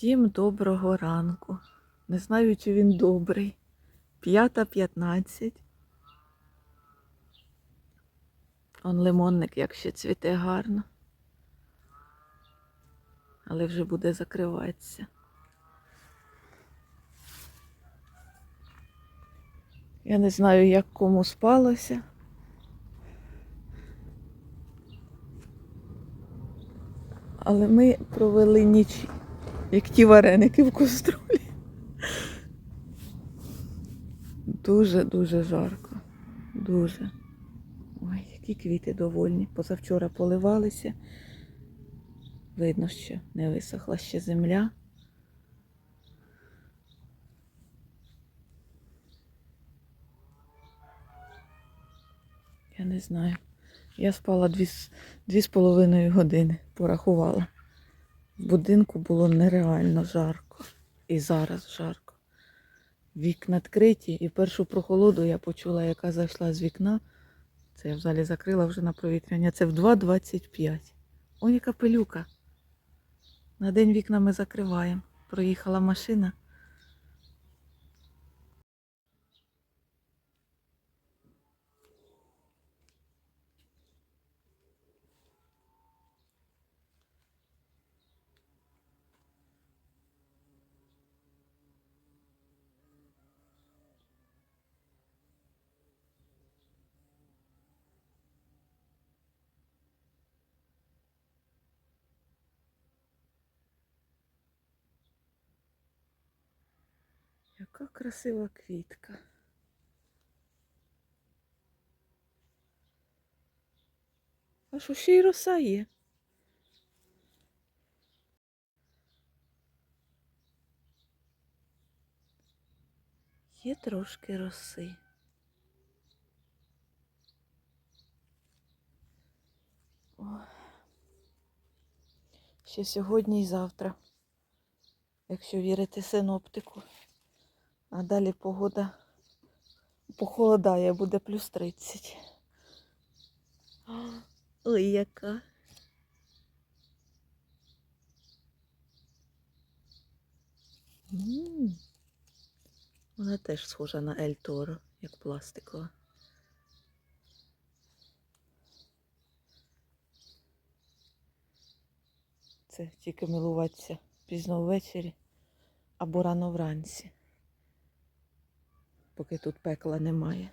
Всім доброго ранку. Не знаю, чи він добрий. П'ята п'ятнадцять. Он лимонник, як ще цвіте гарно. Але вже буде закриватися. Я не знаю, як кому спалося. Але ми провели ніч, як ті вареники в каструлі. Дуже-дуже жарко. Дуже. Ой, які квіти довольні. Позавчора поливалися. Видно, що не висохла ще земля. Я не знаю. Я спала дві, дві з половиною години, порахувала. В будинку було нереально жарко. І зараз жарко. Вікна відкриті, і першу прохолоду я почула, яка зайшла з вікна. Це я в залі закрила вже на провітряння. Це в 2.25. Ой, яка пилюка. На день вікна ми закриваємо. Проїхала машина. Яка красива квітка. А що ще й роса є? Є трошки роси. О. Ще сьогодні і завтра, якщо вірити синоптику. А далі погода похолодає, буде плюс 30. Ой, яка. Вона теж схожа на Ель Торо, як пластикова. Це тільки милуватися пізно ввечері або рано вранці, поки тут пекла немає.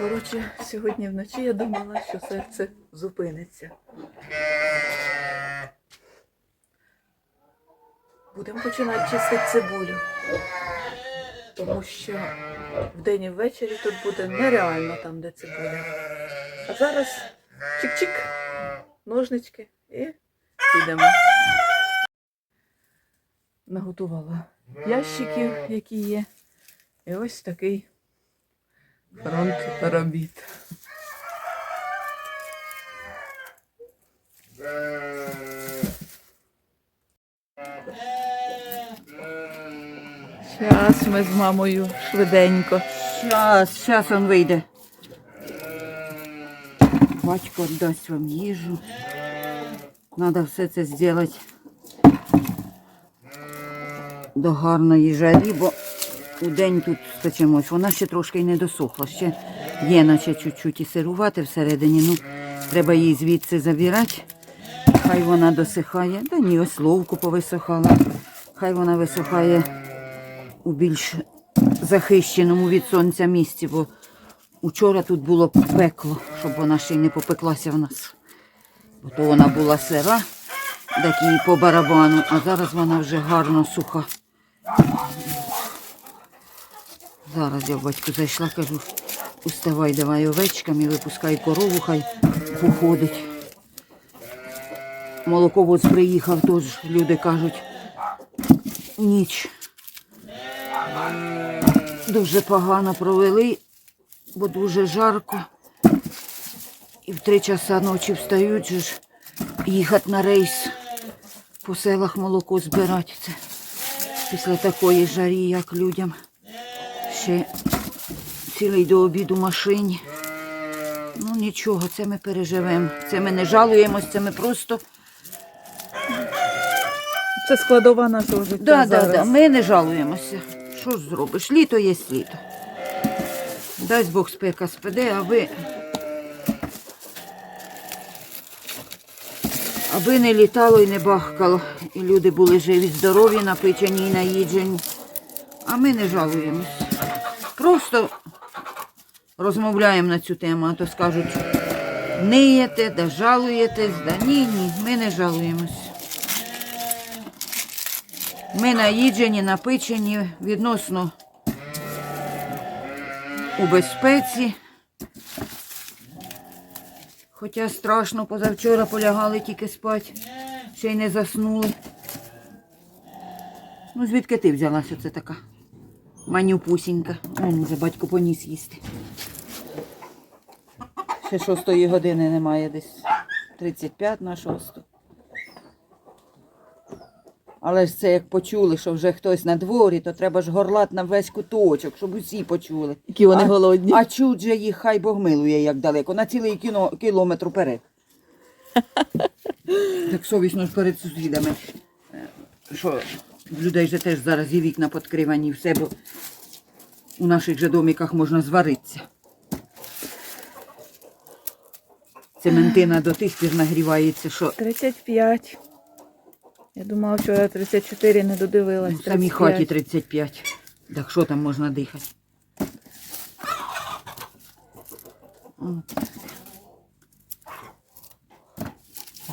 Коротше, сьогодні вночі я думала, що серце зупиниться. Будемо починати чистити цибулю. тому що вдень і ввечері тут буде нереально там, де цибуля. А зараз чик-чик, ножнички і підемо. Наготувала ящиків, які є. І ось такий фронт робіт. Зараз ми з мамою швиденько. Щас, щас он вийде. Батько дасть вам їжу. Треба все це зробити до гарної жарі, бо у день тут спечемось. Вона ще трошки й не досохла. Ще є, наче чуть-чуть і сирувати всередині. Ну, треба її звідси забирати. Хай вона досихає. Да ні, ось ловку повисохала. Хай вона висохає у більш захищеному від сонця місці, бо учора тут було пекло, щоб вона ще й не попеклася в нас. Бо то вона була сира, так її по барабану, а зараз вона вже гарно суха. Зараз я в батьку зайшла, кажу, уставай, давай овечкам і випускай корову, хай походить. Молоковоз приїхав, теж люди кажуть, ніч дуже погано провели, бо дуже жарко. І в три часа ночі встають ж їхати на рейс по селах молоко збирати. Це після такої жарі, як людям. Ще цілий до обіду машині. Ну нічого, це ми переживемо. Це ми не жалуємось, це ми просто. Це складова нашого життя. Да, да, зараз. да, ми не жалуємося. Що ж зробиш? Літо є літо. Дасть Бог спека спаде, аби. Аби не літало і не бахкало, і люди були живі, здорові, напичені і наїджені. А ми не жалуємось. Просто розмовляємо на цю тему, а то скажуть, ниєте, да жалуєтесь, да ні, ні, ми не жалуємось. Ми наїджені, напичені відносно у безпеці. Хоча страшно, позавчора полягали тільки спать, ще й не заснули. Ну, звідки ти взялася це така? Манюпусінька. Он уже батько поніс їсти. Ще шостої години немає десь. 35 на шосту. Але ж це як почули, що вже хтось на дворі, то треба ж горлат на весь куточок, щоб усі почули. Які вони А- голодні. А чуть же їх хай Бог милує, як далеко, на цілий кіно, кілометр вперед. так совісно ж перед сусідами. Е, Що в людей же теж зараз є вікна підкривані і все, бо у наших же домиках можна зваритися. Цементина до тих пір нагрівається, що 35. Я думала, вчора 34 не додивилась. Ну, в самій хаті 35. Так що там можна дихати? От.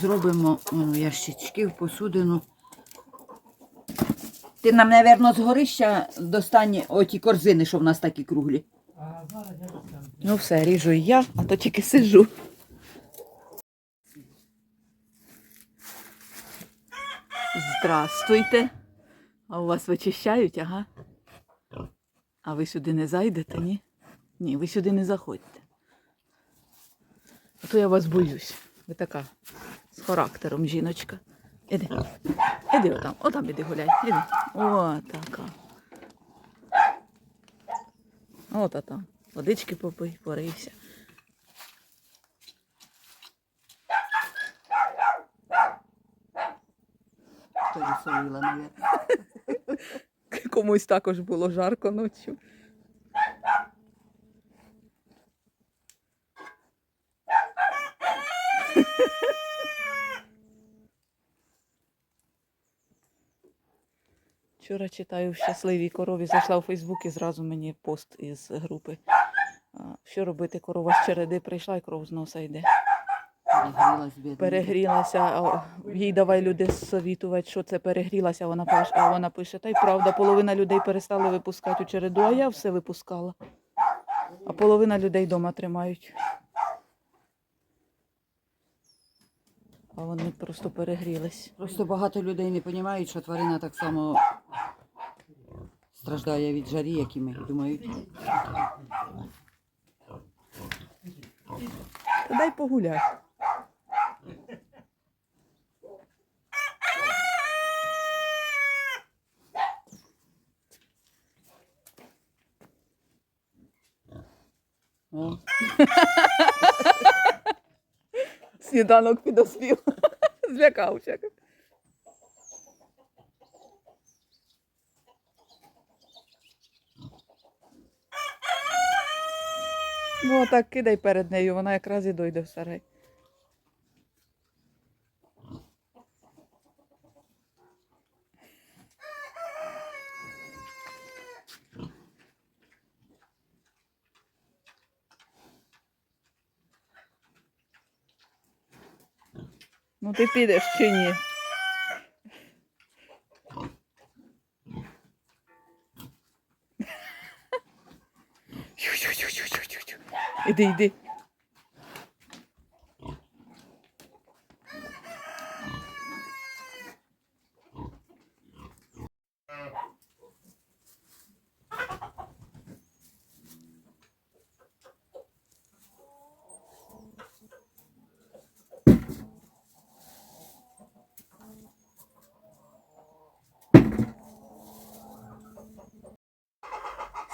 Зробимо ну, ящички в посудину. Ти нам, мабуть, з горища достань оті корзини, що в нас такі круглі. Ну все, ріжу і я, а то тільки сижу. Здравствуйте. А у вас вичищають, ага. А ви сюди не зайдете, ні? Ні, ви сюди не заходьте. А то я вас боюсь. Ви така з характером жіночка. Іди. Іди отам, отам іди гуляй. Іди. О, така. От там. Водички попий, порився. Пересолила, мабуть. Комусь також було жарко ночі. Вчора читаю в щасливій корові. Зайшла у Фейсбук і зразу мені пост із групи. Що робити? Корова з череди прийшла і кров з носа йде. Перегрілася. Їй давай люди совітувати, що це перегрілася. Вона пише, а вона пише, та й правда, половина людей перестали випускати у череду, а я все випускала. А половина людей вдома тримають. А вони просто перегрілись. Просто багато людей не розуміють, що тварина так само страждає від жарі, як і ми. Думають, Та дай погуляй. о, Сніданок підоспів. Злякався. Ну, так кидай перед нею, вона якраз і дойде в сарай. Ну ти підеш чи ні? Іди, іди.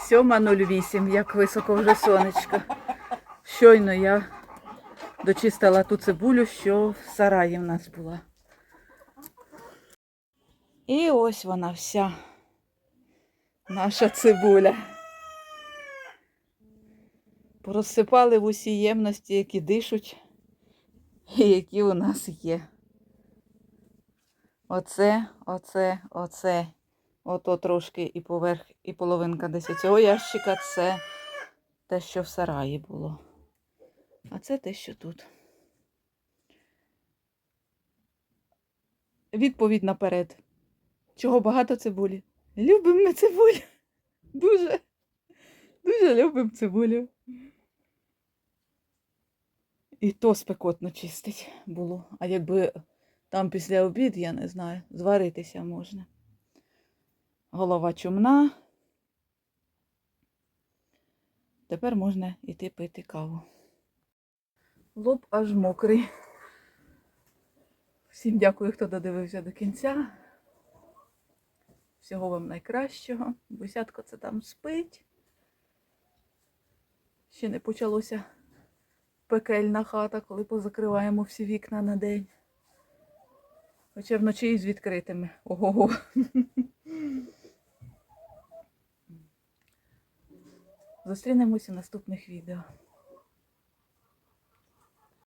Сьома нуль вісім, як високо вже сонечко. Щойно я дочистила ту цибулю, що в сараї в нас була. І ось вона вся наша цибуля. Порозсипали в усі ємності, які дишуть і які у нас є. Оце, оце, оце. Ото трошки і поверх, і половинка десь цього ящика це те, що в сараї було. А це те, що тут. Відповідь наперед. Чого багато цибулі? Любимо ми цибулю. Дуже, дуже любимо цибулю. І то спекотно чистить було. А якби там після обід, я не знаю, зваритися можна. Голова чумна. Тепер можна йти пити каву. Лоб аж мокрий. Всім дякую, хто додивився до кінця. Всього вам найкращого. Бусятко це там спить. Ще не почалося пекельна хата, коли позакриваємо всі вікна на день. Хоча вночі і з відкритими. Ого. Зустрінемося у наступних відео.